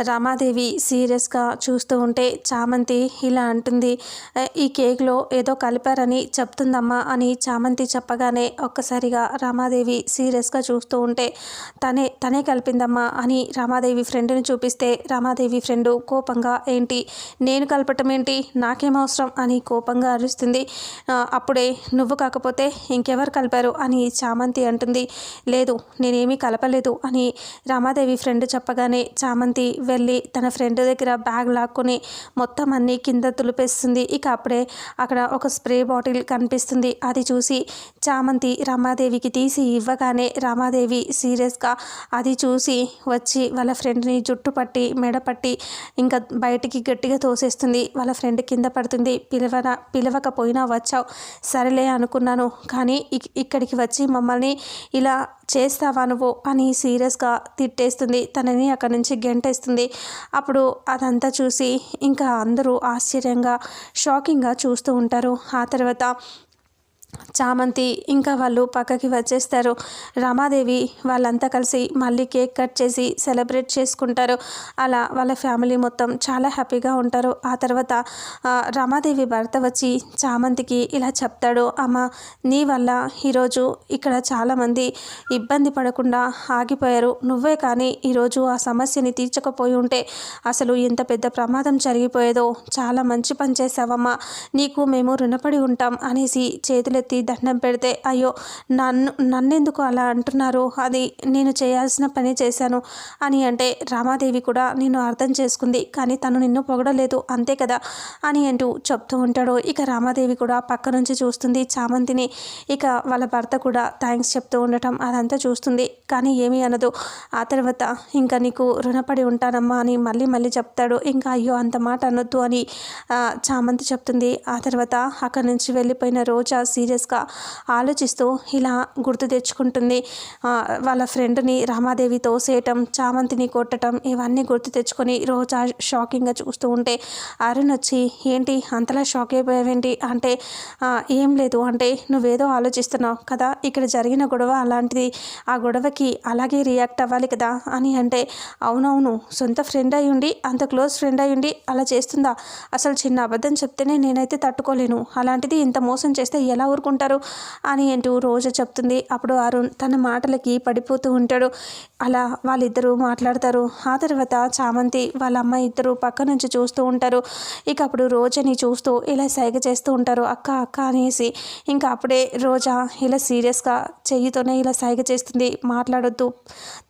రమాదేవి సీరియస్గా చూస్తూ ఉంటే చామంతి ఇలా అంటుంది ఈ కేక్లో ఏదో కలిపారని చెప్తుందమ్మా అని చామంతి చెప్పగానే ఒక్కసారిగా రమాదేవి సీరియస్గా చూస్తూ ఉంటే తనే తనే కలిపిందమ్మా అని రమాదేవి ఫ్రెండ్ని చూపిస్తే రమాదేవి ఫ్రెండు కోపంగా ఏంటి నేను కలపటం ఏంటి? నాకేమవసరం అని కోపంగా అరుస్తుంది. అప్పుడే నువ్వు కాకపోతే ఇంకెవరు కలిపారు? అని చామంతి అంటుంది. లేదు నేనేమీ కలపలేదు అని రమాదేవి ఫ్రెండ్ చెప్పగానే చామంతి వెళ్ళి తన ఫ్రెండ్ దగ్గర బ్యాగ్ లాక్కొని మొత్తం అన్నీ కింద తులిపేస్తుంది. ఇక అప్పుడే అక్కడ ఒక స్ప్రే బాటిల్ కనిపిస్తుంది. అది చూసి చామంతి రమాదేవికి తీసి ఇవ్వగానే రమాదేవి సీరియస్గా అది చూసి వచ్చి వాళ్ళ ఫ్రెండ్ని జుట్టు పట్టి మెడ పట్టి ఇంకా బయటికి గట్టిగా తోసేస్తుంది. వాళ్ళ ఫ్రెండ్ కింద పడుతుంది. పిలవన పిలవకపోయినా వచ్చావు. సరేలే అనుకున్నాను. కానీ ఇక్కడికి వచ్చి మమ్మల్ని ఇలా చేస్తావా నువ్వు? అని సీరియస్గా తిట్టేస్తుంది. తనని అక్కడి నుంచి గెంటేస్తుంది. అప్పుడు అదంతా చూసి ఇంకా అందరూ ఆశ్చర్యంగా షాకింగ్గా చూస్తూ ఉంటారు. ఆ తర్వాత చామంతి ఇంకా వాళ్ళు పక్కకి వచ్చేస్తారు. రమాదేవి వాళ్ళంతా కలిసి మళ్ళీ కేక్ కట్ చేసి సెలబ్రేట్ చేసుకుంటారు. అలా వాళ్ళ ఫ్యామిలీ మొత్తం చాలా హ్యాపీగా ఉంటారు. ఆ తర్వాత రమాదేవి భర్త వచ్చి చామంతికి ఇలా చెప్తాడు. అమ్మ నీ వల్ల ఈరోజు ఇక్కడ చాలామంది ఇబ్బంది పడకుండా ఆగిపోయారు. నువ్వే కానీ ఈరోజు ఆ సమస్యని తీర్చకపోయి ఉంటే అసలు ఎంత పెద్ద ప్రమాదం జరిగిపోయేదో. చాలా మంచి పని చేసావమ్మా నీకు మేము రుణపడి ఉంటాం అనేసి చేతులు చేతులెత్తి దండం పెడితే అయ్యో నన్ను నన్నెందుకు అలా అంటున్నారు? అది నేను చేయాల్సిన పని చేశాను అని అంటే రామాదేవి కూడా నిన్ను అర్థం చేసుకుంది కానీ తను నిన్ను పొగడలేదు అంతే కదా? అని అంటూ చెప్తూ ఉంటాడు. ఇక రామాదేవి కూడా పక్క నుంచి చూస్తుంది చామంతిని. ఇక వాళ్ళ భర్త కూడా థ్యాంక్స్ చెప్తూ ఉండటం అదంతా చూస్తుంది. కానీ ఏమీ అనదు. ఆ తర్వాత ఇంకా నీకు రుణపడి ఉంటానమ్మా అని మళ్ళీ మళ్ళీ చెప్తాడు. ఇంకా అయ్యో అంత మాట అనొద్దు అని చామంతి చెప్తుంది. ఆ తర్వాత అక్కడి నుంచి వెళ్ళిపోయిన రోజా సీరియల్ సీరియస్గా ఆలోచిస్తూ ఇలా గుర్తు తెచ్చుకుంటుంది. వాళ్ళ ఫ్రెండ్ని రామాదేవి తోసేయటం చామంతిని కొట్టడం ఇవన్నీ గుర్తు తెచ్చుకొని రోజా షాకింగ్గా చూస్తూ ఉంటే అరుణ్ వచ్చి ఏంటి అంతలా షాక్ అయిపోయావేంటి? అంటే ఏం లేదు. అంటే నువ్వేదో ఆలోచిస్తున్నావు కదా ఇక్కడ జరిగిన గొడవ అలాంటిది. ఆ గొడవకి అలాగే రియాక్ట్ అవ్వాలి కదా అని అంటే అవునవును. సొంత ఫ్రెండ్ అయి ఉండి అంత క్లోజ్ ఫ్రెండ్ అయి ఉండి అలా చేస్తుందా? అసలు చిన్న అబద్ధం చెప్తేనే నేనైతే తట్టుకోలేను. అలాంటిది ఇంత మోసం చేస్తే ఎలా ఊరుకుంటారు అని అంటూ రోజు చెప్తుంది. అప్పుడు అరుణ్ తన మాటలకి పడిపోతూ ఉంటాడు. అలా వాళ్ళిద్దరూ మాట్లాడతారు. ఆ తర్వాత చామంతి వాళ్ళ అమ్మాయి ఇద్దరు పక్క నుంచి చూస్తూ ఉంటారు. ఇక అప్పుడు రోజని చూస్తూ ఇలా సైగ చేస్తూ ఉంటారు. అక్క అక్క అనేసి ఇంకా అప్పుడే రోజా ఇలా సీరియస్గా చెయ్యితోనే ఇలా సైగ చేస్తుంది. మాట్లాడొద్దు.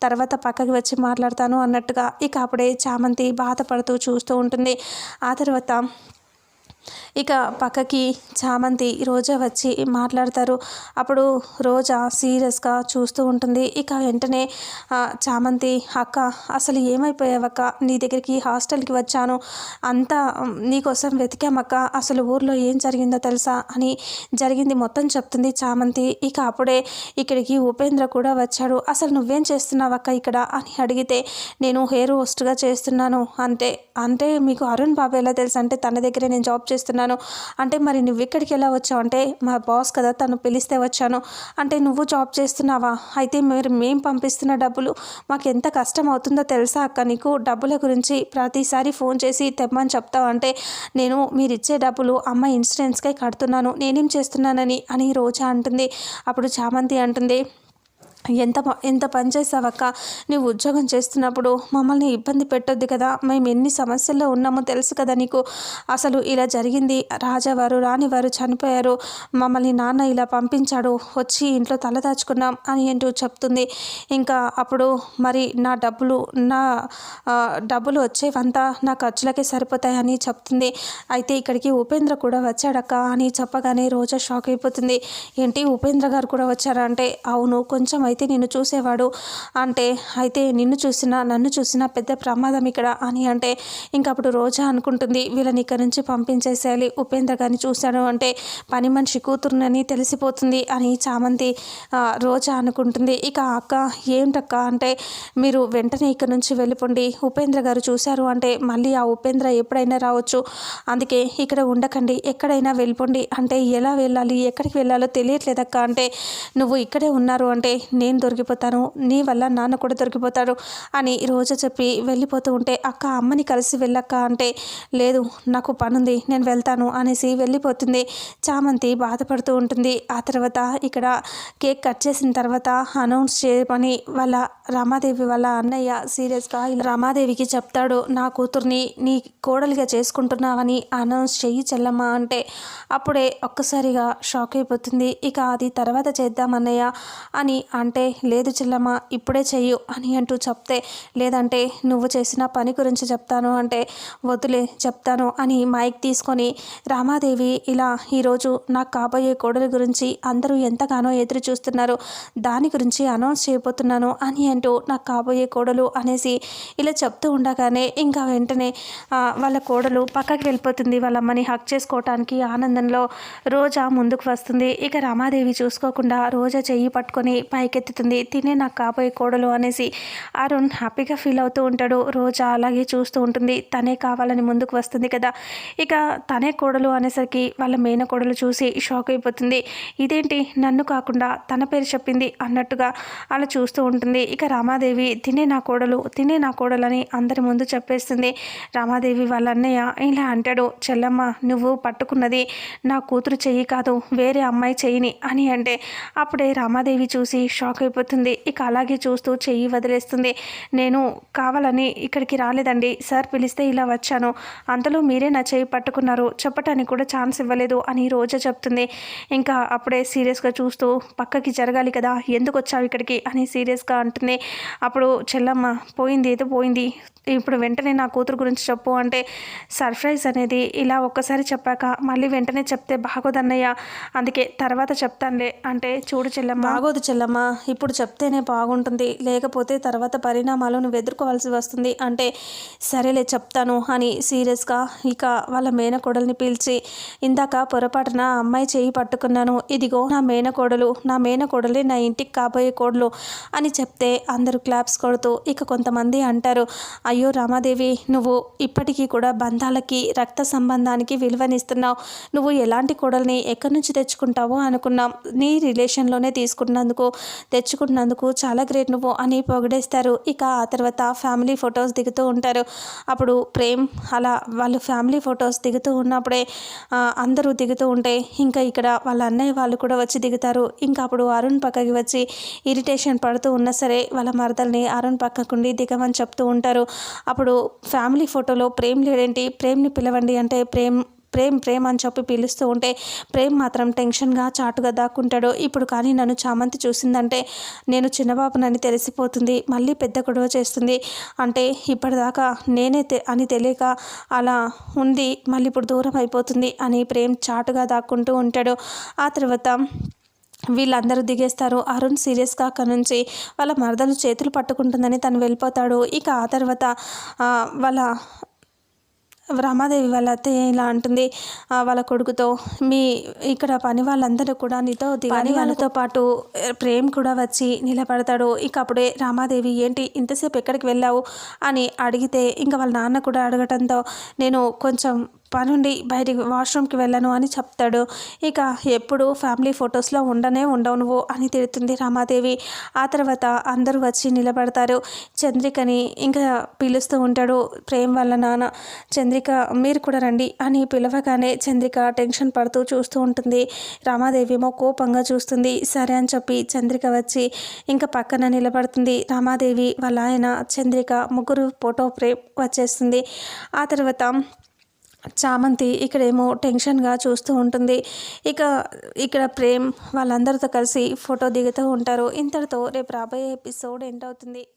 తర్వాత పక్కకి వచ్చి మాట్లాడతాను అన్నట్టుగా ఇక అప్పుడే చామంతి బాధపడుతూ చూస్తూ ఉంటుంది. ఆ తర్వాత ఇక పక్కకి చామంతి రోజా వచ్చి మాట్లాడతారు. అప్పుడు రోజా సీరియస్గా చూస్తూ ఉంటుంది. ఇక వెంటనే చామంతి అక్క అసలు ఏమైపోయావక్క? నీ దగ్గరికి హాస్టల్కి వచ్చాను. అంతా నీకోసం వెతికామక్క. అసలు ఊర్లో ఏం జరిగిందో తెలుసా? అని జరిగింది మొత్తం చెప్తుంది చామంతి. ఇక అప్పుడే ఇక్కడికి ఉపేంద్ర కూడా వచ్చాడు. అసలు నువ్వేం చేస్తున్నావక్క ఇక్కడ? అని అడిగితే నేను హెయిర్ హోస్ట్గా చేస్తున్నాను. అంతే అంటే మీకు అరుణ్ బాబు ఎలా తెలుసు అంటే తన దగ్గరే నేను జాబ్ చేస్తున్నాను. అంటే మరి నువ్వు ఇక్కడికి ఎలా వచ్చావు? అంటే మా బాస్ కదా తను పిలిస్తే వచ్చాను. అంటే నువ్వు జాబ్ చేస్తున్నావా? అయితే మీరు మేం పంపిస్తున్న డబ్బులు మాకు ఎంత కష్టం అవుతుందో తెలుసా అక్క? నీకు డబ్బుల గురించి ప్రతిసారి ఫోన్ చేసి తెమ్మని చెప్తావు. అంటే నేను మీరు ఇచ్చే డబ్బులు అమ్మ ఇన్సూరెన్స్కే కడుతున్నాను. నేనేం చేస్తున్నానని అని రోజా అంటుంది. అప్పుడు చామంతి అంటుంది ఎంత ఎంత పని చేసావక్క? నీవు ఉద్యోగం చేస్తున్నప్పుడు మమ్మల్ని ఇబ్బంది పెట్టొద్దు కదా. మేము ఎన్ని సమస్యల్లో ఉన్నామో తెలుసు కదా నీకు. అసలు ఇలా జరిగింది. రాజావారు రాణివారు చనిపోయారు. మమ్మల్ని నాన్న ఇలా పంపించాడు. వచ్చి ఇంట్లో తలదాచుకున్నాం అని ఏంటో చెప్తుంది. ఇంకా అప్పుడు మరి నా డబ్బులు నా డబ్బులు వచ్చేవంతా నా ఖర్చులకే సరిపోతాయని చెప్తుంది. అయితే ఇక్కడికి ఉపేంద్ర కూడా వచ్చాడక్క అని చెప్పగానే రోజా షాక్ అయిపోతుంది. ఏంటి? ఉపేంద్ర గారు కూడా వచ్చారంటే అవును కొంచెం అయితే నిన్ను చూసేవాడు? అంటే అయితే నిన్ను చూసినా నన్ను చూసినా పెద్ద ప్రమాదం ఇక్కడ అని అంటే ఇంకప్పుడు రోజా అనుకుంటుంది వీళ్ళని ఇక్కడ నుంచి పంపించేసేయాలి. ఉపేంద్ర గారిని చూశాడు అంటే పని మనిషి కూతురునని తెలిసిపోతుంది అని చామంతి రోజా అనుకుంటుంది. ఇక అక్క ఏంటక్క? అంటే మీరు వెంటనే ఇక్కడ నుంచి వెళ్ళిపోండి. ఉపేంద్ర గారు చూశారు అంటే మళ్ళీ ఆ ఉపేంద్ర ఎప్పుడైనా రావచ్చు. అందుకే ఇక్కడ ఉండకండి. ఎక్కడైనా వెళ్ళిపోండి. అంటే ఎలా వెళ్ళాలి? ఎక్కడికి వెళ్ళాలో తెలియట్లేదక్క. అంటే నువ్వు ఇక్కడే ఉన్నారు అంటే నేను దొరికిపోతాను నీ వల్ల నాన్న కూడా దొరికిపోతాడు అని రోజా చెప్పి వెళ్ళిపోతూ ఉంటే అక్క అమ్మని కలిసి వెళ్ళక్క అంటే లేదు నాకు పనుంది నేను వెళ్తాను అనేసి వెళ్ళిపోతుంది. చామంతి బాధపడుతూ ఉంటుంది. ఆ తర్వాత ఇక్కడ కేక్ కట్ చేసిన తర్వాత అనౌన్స్ చేయమని వాళ్ళ రమాదేవి వాళ్ళ అన్నయ్య సీరియస్గా ఇలా రమాదేవికి చెప్తాడు నా కూతుర్ని నీ కోడలిగా చేసుకుంటున్నావని అనౌన్స్ చెయ్యి చెల్లమ్మా అంటే అప్పుడే ఒక్కసారిగా షాక్ అయిపోతుంది. ఇక అది తర్వాత చేద్దామన్నయ్య అని అంటే అంటే లేదు చెల్లమ్మ ఇప్పుడే చెయ్యు అని అంటూ చెప్తే లేదంటే నువ్వు చేసిన పని గురించి చెప్తాను అంటే వద్దులే చెప్తాను అని మైక్ తీసుకొని రామాదేవి ఇలా ఈరోజు నాకు కాబోయే కోడలి గురించి అందరూ ఎంతగానో ఎదురు చూస్తున్నారు. దాని గురించి అనౌన్స్ చేయబోతున్నాను అని అంటూ నాకు కాబోయే కోడలు అనేసి ఇలా చెప్తూ ఉండగానే ఇంకా వెంటనే వాళ్ళ కోడలు పక్కకి వెళ్ళిపోతుంది. వాళ్ళ అమ్మని హక్ చేసుకోవటానికి ఆనందంలో రోజా ముందుకు వస్తుంది. ఇక రామాదేవి చూసుకోకుండా రోజా చెయ్యి పట్టుకొని పైకి ఎత్తుతుంది. తినే నాకు కాబోయే కోడలు అనేసి అరుణ్ హ్యాపీగా ఫీల్ అవుతూ ఉంటాడు. రోజా అలాగే చూస్తూ ఉంటుంది. తనే కావాలని ముందుకు వస్తుంది కదా. ఇక తనే కోడలు అనేసరికి వాళ్ళ మేన కోడలు చూసి షాక్ అయిపోతుంది. ఇదేంటి? నన్ను కాకుండా తన పేరు చెప్పింది అన్నట్టుగా అలా చూస్తూ ఉంటుంది. ఇక రామాదేవి తినే నా కోడలు తినే నా కోడలని అందరి ముందు చెప్పేస్తుంది. రామాదేవి వాళ్ళ అన్నయ్య ఇలా అంటాడు. చెల్లమ్మ నువ్వు పట్టుకున్నది నా కూతురు చెయ్యి కాదు వేరే అమ్మాయి చెయ్యిని అని అంటే అప్పుడే రామాదేవి చూసి షాక్ అయిపోతుంది. ఇక అలాగే చూస్తూ చెయ్యి వదిలేస్తుంది. నేను కావాలని ఇక్కడికి రాలేదండి. సార్ పిలిస్తే ఇలా వచ్చాను. అంతలో మీరే నా చెయ్యి పట్టుకున్నారు. చెప్పటానికి కూడా ఛాన్స్ ఇవ్వలేదు అని రోజా చెప్తుంది. ఇంకా అప్పుడే సీరియస్గా చూస్తూ పక్కకి జరగాలి కదా ఎందుకు వచ్చావు ఇక్కడికి అని సీరియస్గా అంటుంది. అప్పుడు చెల్లమ్మ పోయింది ఏదో పోయింది. ఇప్పుడు వెంటనే నా కూతురు గురించి చెప్పు అంటే సర్ప్రైజ్ అనేది ఇలా ఒక్కసారి చెప్పాక మళ్ళీ వెంటనే చెప్తే బాగోదన్నయ్య. అందుకే తర్వాత చెప్తానులే అంటే చూడు చెల్లమ్మ. బాగోదు చెల్లమ్మ. ఇప్పుడు చెప్తేనే బాగుంటుంది. లేకపోతే తర్వాత పరిణామాలు నువ్వు ఎదుర్కోవాల్సి వస్తుంది. అంటే సరేలే చెప్తాను అని సీరియస్గా ఇక వాళ్ళ మేనకోడల్ని పిలిచి ఇందాక పొరపాటున అమ్మాయి చేయి పట్టుకున్నాను. ఇదిగో నా మేనకోడలు. నా మేనకోడలే నా ఇంటికి కాబోయే కోడలు అని చెప్తే అందరూ క్లాప్స్ కొడుతూ ఇక కొంతమంది అంటారు అయ్యో రామాదేవి నువ్వు ఇప్పటికీ కూడా బంధాలకి రక్త సంబంధానికి విలువనిస్తున్నావు. నువ్వు ఎలాంటి కోడల్ని ఎక్కడి నుంచి తెచ్చుకుంటావో అనుకున్నాం. నీ రిలేషన్లోనే తీసుకున్నందుకు తెచ్చుకున్నందుకు చాలా గ్రేట్ నువ్వు అని పొగిడేస్తారు. ఇక ఆ తర్వాత ఫ్యామిలీ ఫొటోస్ దిగుతూ ఉంటారు. అప్పుడు ప్రేమ్ అలా వాళ్ళు ఫ్యామిలీ ఫొటోస్ దిగుతూ ఉన్నప్పుడే అందరూ దిగుతూ ఉంటే ఇంకా ఇక్కడ వాళ్ళ అన్నయ్య వాళ్ళు కూడా వచ్చి దిగుతారు. ఇంకా అప్పుడు అరుణ్ పక్కకి వచ్చి ఇరిటేషన్ పడుతూ ఉన్నా సరే వాళ్ళ మరదల్ని అరుణ్ పక్కకుండి దిగమని చెప్తూ ఉంటారు. అప్పుడు ఫ్యామిలీ ఫోటోలో ప్రేమ్ లేడేంటి? ప్రేమ్ని పిలవండి అంటే ప్రేమ్ ప్రేమ్ ప్రేమ్ అని చెప్పి పిలుస్తూ ఉంటే ప్రేమ్ మాత్రం టెన్షన్గా చాటుగా దాక్కుంటాడు. ఇప్పుడు కానీ నన్ను చామంతి చూసిందంటే నేను చిన్నబాబునని తెలిసిపోతుంది మళ్ళీ పెద్ద గొడవ చేస్తుంది. అంటే ఇప్పటిదాకా నేనే అని తెలియక అలా ఉంది మళ్ళీ ఇప్పుడు దూరం అయిపోతుంది అని ప్రేమ్ చాటుగా దాక్కుంటూ ఉంటాడు. ఆ తర్వాత వీళ్ళందరూ దిగేస్తారు. అరుణ్ సీరియస్గా అక్కడి నుంచి వాళ్ళ మరదలు చేతులు పట్టుకుంటుందని తను వెళ్ళిపోతాడు. ఇక ఆ తర్వాత వాళ్ళ రమాదేవి వాళ్ళ అత్తయ్య ఇలా అంటుంది వాళ్ళ కొడుకుతో మీ ఇక్కడ పని వాళ్ళందరూ కూడా నీతో పని వాళ్ళతో పాటు ప్రేమ్ కూడా వచ్చి నిలబడతాడు. ఇక అప్పుడే రామాదేవి ఏంటి ఇంతసేపు ఎక్కడికి వెళ్ళావు? అని అడిగితే ఇంకా వాళ్ళ నాన్న కూడా అడగటంతో నేను కొంచెం పనుండి బయటికి వాష్రూమ్కి వెళ్ళను అని చెప్తాడు. ఇక ఎప్పుడు ఫ్యామిలీ ఫొటోస్లో ఉండనే ఉండవు నువ్వు అని తిడుతుంది రామాదేవి. ఆ తర్వాత అందరూ వచ్చి నిలబడతారు. చంద్రికని ఇంకా పిలుస్తూ ఉంటాడు ప్రేమ్ వాళ్ళ నాన్న. చంద్రిక మీరు కూడా రండి అని పిలవగానే చంద్రిక టెన్షన్ పడుతూ చూస్తూ ఉంటుంది. రామాదేవి ఏమో కోపంగా చూస్తుంది. సరే అని చెప్పి చంద్రిక వచ్చి ఇంకా పక్కన నిలబడుతుంది. రామాదేవి వాళ్ళ ఆయన చంద్రిక ముగ్గురు ఫోటో ప్రేమ్ వచ్చేస్తుంది. ఆ తర్వాత చామంతి ఇక్కడేమో టెన్షన్గా చూస్తూ ఉంటుంది. ఇక ఇక్కడ ప్రేమ్ వాళ్ళందరితో కలిసి ఫోటో దిగుతూ ఉంటారు. ఇంతటితో రేపు రాబోయే ఎపిసోడ్ ఎండ్ అవుతుంది.